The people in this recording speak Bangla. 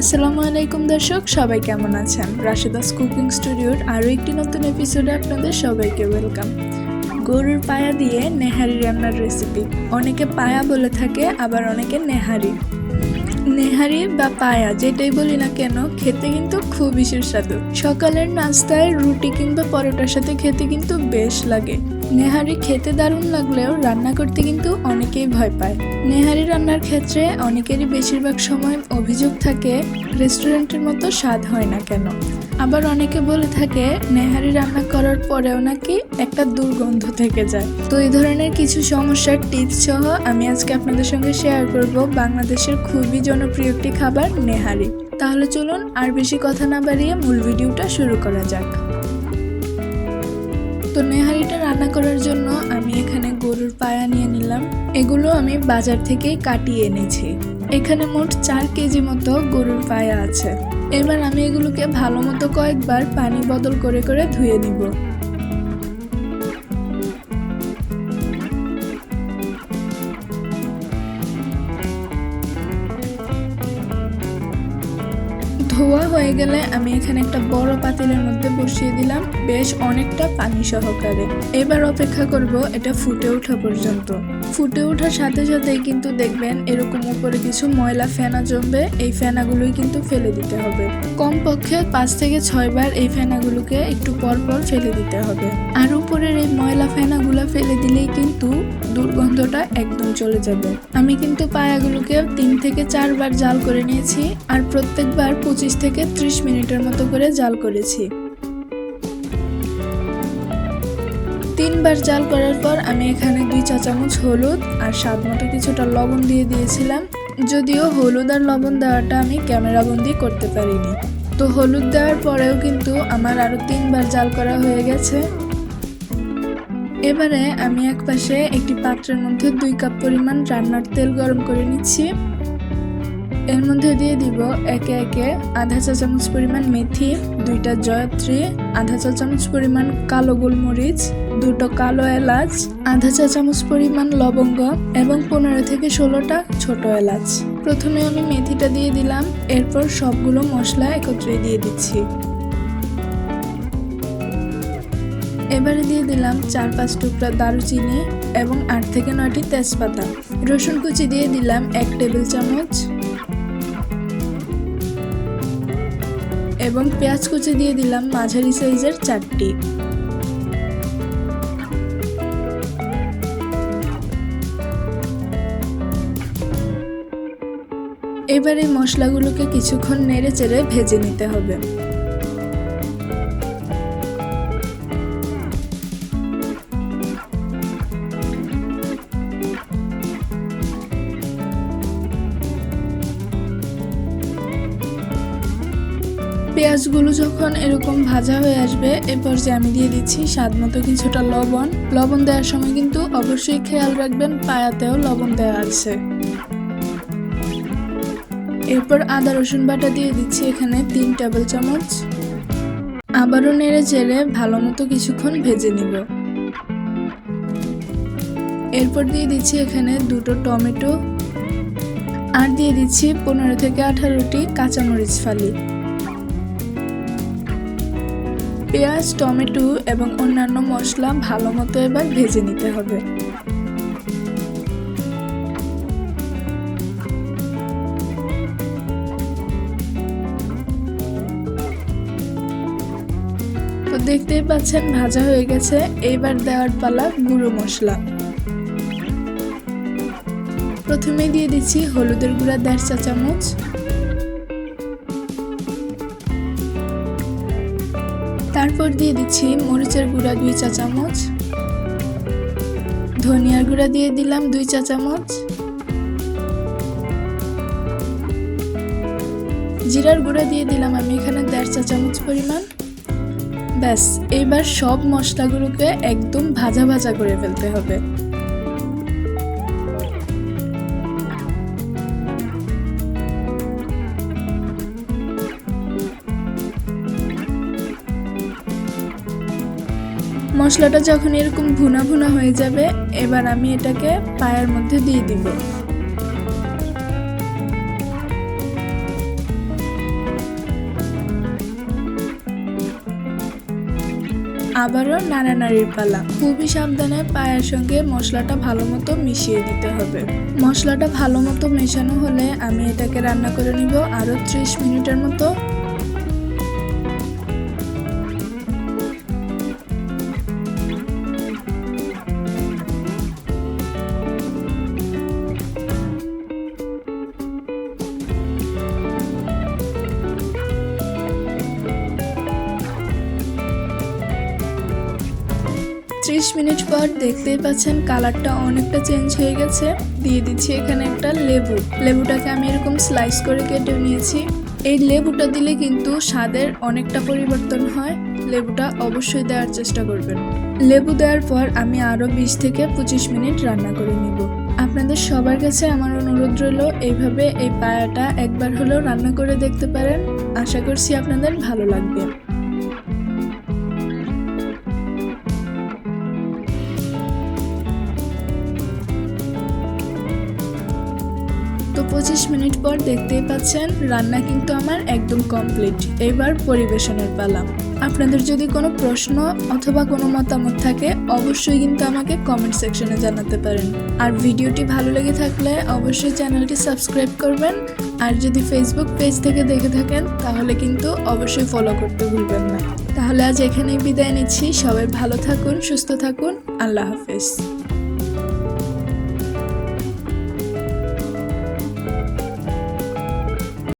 আসসালামু আলাইকুম দর্শক, সবাই কেমন আছেন? রাশেদাস কুকিং স্টুডিওর আরও একটি নতুন এপিসোডে আপনাদের সবাইকে ওয়েলকাম গরুর পায়া দিয়ে নেহারি রান্নার রেসিপি অনেকে পায়া বলে থাকে, আবার অনেকে নেহারি। নেহারি বা পায়া যেটাই বলি না কেন, খেতে কিন্তু খুবই সুস্বাদু। সকালের নাস্তায় রুটি কিংবা পরোটার সাথে খেতে কিন্তু বেশ লাগে। নেহারি খেতে দারুণ লাগলেও রান্না করতে কিন্তু অনেকেই ভয় পায়। নেহারি রান্নার ক্ষেত্রে অনেকেরই বেশিরভাগ সময় অভিযোগ থাকে, রেস্টুরেন্টের মতো স্বাদ হয় না কেন? আবার অনেকে বলে থাকে, নেহারি রান্না করার পরেও নাকি একটা দুর্গন্ধ থেকে যায়। তো এই ধরনের কিছু সমস্যার টিপস সহ আমি আজকে আপনাদের সঙ্গে শেয়ার করব বাংলাদেশের খুবই জনপ্রিয় একটি খাবার, নেহারি। তাহলে চলুন আর বেশি কথা না বাড়িয়ে মূল ভিডিওটা শুরু করা যাক। তো নেহারিটা রান্না করার জন্য আমি এখানে গরুর পায়া নিয়ে নিলাম। এগুলো আমি বাজার থেকেই কাটিয়ে এনেছি। এখানে মোট চার কেজি মতো গরুর পায়া আছে। এবার আমি এগুলোকে ভালো মতো কয়েকবার পানি বদল করে করে ধুয়ে নিব ধোয়া হয়ে গেলে আমি এখানে একটা বড় পাতিলের মধ্যে বসিয়ে দিলাম বেশ অনেকটা পানি সহকারে। এবার অপেক্ষা করব এটা ফুটে ওঠা পর্যন্ত। ফুটে ওঠার সাথে সাথেই কিন্তু দেখবেন এরকম উপরে কিছু ময়লা ফেনা জমবে, এই ফেনাগুলোই কিন্তু ফেলে দিতে হবে। কমপক্ষে পাঁচ থেকে ছয় বার এই ফেনাগুলোকে একটু পর পর ফেলে দিতে হবে। আর উপরের এই ময়লা ফেনাগুলো ফেলে দিলেই কিন্তু দুর্গন্ধটা একদম চলে যাবে। আমি কিন্তু পায়াগুলোকে তিন থেকে চারবার জাল করে নিয়েছি আর প্রত্যেকবার পঁচিশ থেকে ত্রিশ মিনিটের মতো করে জাল করেছি। তিনবার জাল করার পর আমি এখানে দুই চা চামচ হলুদ আর স্বাদ মতো কিছুটা লবণ দিয়ে দিয়েছিলাম। যদিও হলুদ আর লবণ দেওয়াটা আমি ক্যামেরা বন্দি করতে পারিনি। তো হলুদ দেওয়ার পরেও কিন্তু আমার আরও তিনবার জাল করা হয়ে গেছে। এবারে আমি এক পাশে একটি পাত্রের মধ্যে দুই কাপ পরিমাণ রান্নার তেল গরম করে নিচ্ছি। এর মধ্যে দিয়ে দিব একে একে আধা চা চামচ পরিমাণ মেথি, দুইটা জয়ত্রী, আধা চা চামচ পরিমাণ কালো গোলমরিচ, দুটো কালো এলাচ, আধা চা চামচ পরিমাণ লবঙ্গ এবং পনেরো থেকে ষোলোটা ছোট এলাচ। প্রথমে আমি মেথিটা দিয়ে দিলাম, এরপর সবগুলো মশলা একত্রে দিয়ে দিচ্ছি। এবারে দিয়ে দিলাম চার পাঁচ টুকরা দারুচিনি এবং আট থেকে নয়টি তেজপাতা। রসুন কুচি দিয়ে দিলাম এক টেবিল চামচ। এবং পেঁয়াজ কুচি দিয়ে দিলাম মাঝারি সাইজের চারটি। এবার মশলাগুলোকে কিছুক্ষণ নেড়ে চেড়ে ভেজে নিতে হবে। পেঁয়াজগুলো যখন এরকম ভাজা হয়ে আসবে, এরপর যে আমি দিয়ে দিচ্ছি স্বাদ মতো কিছুটা লবণ। লবণ দেওয়ার সময় কিন্তু অবশ্যই খেয়াল রাখবেন, পায়াতেও লবণ দেওয়া আছে। এরপর আদা, রসুন বাটা দিয়ে দিচ্ছি এখানে তিন টেবিল চামচ। আবারও নেড়ে চেড়ে ভালো মতো কিছুক্ষণ ভেজে নিব। এরপর দিয়ে দিচ্ছি এখানে দুটো টমেটো। আর দিয়ে দিচ্ছি পনেরো থেকে আঠারোটি কাঁচামরিচ ফালি। পেঁয়াজ, টমেটো এবং অন্যান্য মশলা ভালো মতো এবার ভেজে নিতে হবে। তো দেখতেই পাচ্ছেন ভাজা হয়ে গেছে, এইবার দেওয়ার পালা গুঁড়ো মশলা। প্রথমে দিয়ে দিচ্ছি হলুদের গুঁড়া দেড় চা চামচ তারপর দিয়ে দিচ্ছি মরিচের গুঁড়া দুই চা চামচ। ধনিয়ার গুঁড়া দিয়ে দিলাম দুই চা চামচ। জিরার গুঁড়া দিয়ে দিলাম আমি এখানে দেড় চা চামচ পরিমাণ। ব্যাস এইবার সব মশলাগুলোকে একদম ভাজা ভাজা করে ফেলতে হবে। মশলাটা যখন এরকম ভুনা ভুনা হয়ে যাবে, এবার আমি এটাকে পায়ের মধ্যে দিয়ে দিব। আবারও নাড়ানাড়ির পালা। খুবই সাবধানে পায়ের সঙ্গে মশলাটা ভালো মতো মিশিয়ে দিতে হবে। মশলাটা ভালো মতো মেশানো হলে আমি এটাকে রান্না করে নিব আরও ত্রিশ মিনিটের মতো। ত্রিশ মিনিট পর দেখতেই পাচ্ছেন কালারটা অনেকটা চেঞ্জ হয়ে গেছে। দিয়ে দিচ্ছি এখানে একটা লেবু। লেবুটাকে আমি এরকম স্লাইস করে কেটে নিয়েছি। এই লেবুটা দিলে কিন্তু স্বাদের অনেকটা পরিবর্তন হয়। লেবুটা অবশ্যই দেওয়ার চেষ্টা করবেন। লেবু দেওয়ার পর আমি আরও বিশ থেকে পঁচিশ মিনিট রান্না করে নিব। আপনাদের সবার কাছে আমার অনুরোধ রইল, এইভাবে এই পায়াটা একবার হলেও রান্না করে দেখতে পারেন। আশা করছি আপনাদের ভালো লাগবে। পঁচিশ মিনিট পর দেখতেই পাচ্ছেন, রান্না কিন্তু আমার একদম কমপ্লিট এবার পরিবেশনের পালা। আপনাদের যদি কোনো প্রশ্ন অথবা কোনো মতামত থাকে, অবশ্যই কিন্তু আমাকে কমেন্ট সেকশনে জানাতে পারেন। আর ভিডিওটি ভালো লেগে থাকলে অবশ্যই চ্যানেলটি সাবস্ক্রাইব করবেন। আর যদি ফেসবুক পেজ থেকে দেখে থাকেন, তাহলে কিন্তু অবশ্যই ফলো করতে ভুলবেন না। তাহলে আজ এখানেই বিদায় নিচ্ছি। সবাই ভালো থাকুন, সুস্থ থাকুন। আল্লাহ হাফেজ।